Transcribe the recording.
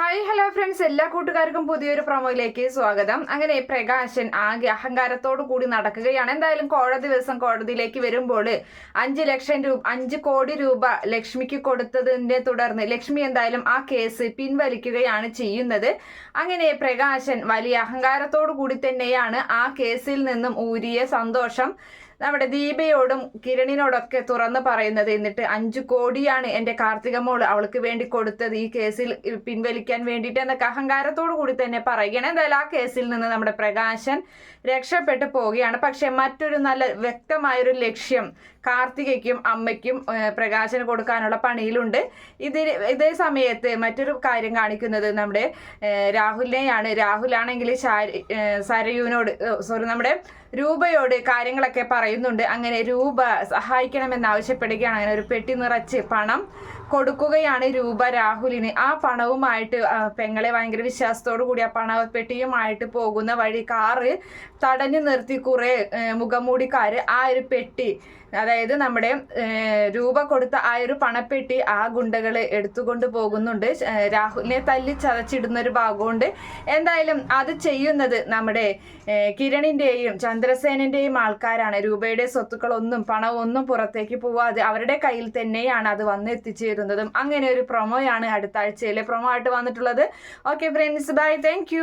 Hi hello friends എല്ലാ കൂട്ടുകാർക്കും പുതിയൊരു പ്രൊമോയിലേക്ക് സ്വാഗതം. അങ്ങനെ പ്രകാശൻ ആകെ അഹങ്കാരത്തോടു കൂടി നടക്കുകയാണ്. എന്തായാലും കോടതി ദിവസം കോടതിയിലേക്ക് വരുമ്പോൾ അഞ്ച് ലക്ഷം രൂപ അഞ്ച് കോടി രൂപ ലക്ഷ്മിക്ക് കൊടുത്തതിനെ തുടർന്ന് ലക്ഷ്മി എന്തായാലും ആ കേസ് പിൻവലിക്കുകയാണ് ചെയ്യുന്നത്. അങ്ങനെ പ്രകാശൻ വലിയ അഹങ്കാരത്തോടു കൂടി തന്നെയാണ് ആ കേസിൽ നിന്നും ഊരിയ സന്തോഷം. നമ്മുടെ ദീപയോടും കിരണിനോടൊക്കെ തുറന്ന് പറയുന്നത് എന്നിട്ട് അഞ്ചു കോടിയാണ് എന്റെ കാർത്തിക മോൾ അവൾക്ക് വേണ്ടി കൊടുത്തത് ഈ കേസിൽ പിൻവലിക്കാൻ വേണ്ടിയിട്ട് എന്നൊക്കെ അഹങ്കാരത്തോടു കൂടി തന്നെ പറയുകയാണ്. എന്തായാലും ആ കേസിൽ നിന്ന് നമ്മുടെ പ്രകാശൻ രക്ഷപ്പെട്ടു പോവുകയാണ്. പക്ഷെ മറ്റൊരു നല്ല വ്യക്തമായൊരു ലക്ഷ്യം കാർത്തികയ്ക്കും അമ്മയ്ക്കും പ്രകാശന് കൊടുക്കാനുള്ള പണിയിലുണ്ട്. ഇതിൽ ഇതേ സമയത്ത് മറ്റൊരു കാര്യം കാണിക്കുന്നത് നമ്മുടെ രാഹുലിനെയാണ്. രാഹുലാണെങ്കിൽ ശാരി- ഏഹ്, സരയുവിനോട് സോറി നമ്മുടെ രൂപയോട് കാര്യങ്ങളൊക്കെ പറയുന്നുണ്ട്. അങ്ങനെ രൂപ സഹായിക്കണമെന്ന് ആവശ്യപ്പെടുകയാണ് അങ്ങനെ ഒരു പെട്ടി നിറച്ച് പണം കൊടുക്കുകയാണ് രൂപ രാഹുലിന്. ആ പണവുമായിട്ട് പെങ്ങളെ ഭയങ്കര വിശ്വാസത്തോടു കൂടി ആ പണ പെട്ടിയുമായിട്ട് പോകുന്ന വഴി കാറ് തടഞ്ഞു നിർത്തി കുറെ മുഖമൂടിക്കാര് ആ ഒരു പെട്ടി അതായത് നമ്മുടെ രൂപ കൊടുത്ത ആ ഒരു പണപ്പെട്ടി ആ ഗുണ്ടകളെ എടുത്തുകൊണ്ട് പോകുന്നുണ്ട്. രാഹുലിനെ തല്ലി ചതച്ചിടുന്ന ഒരു ഭാഗമുണ്ട്. എന്തായാലും അത് ചെയ്യുന്നത് നമ്മുടെ കിരണിന്റെയും ചന്ദ്രസേനന്റെയും ആൾക്കാരാണ്. രൂപയുടെ സ്വത്തുക്കളൊന്നും പണമൊന്നും പുറത്തേക്ക് പോവാതെ അവരുടെ കയ്യിൽ തന്നെയാണ് അത് വന്ന് എത്തിച്ചേരുന്നതും അങ്ങനെ ഒരു പ്രൊമോയാണ് അടുത്ത ആഴ്ചയിലെ പ്രൊമോ ആയിട്ട് വന്നിട്ടുള്ളത്. Okay friends bye thank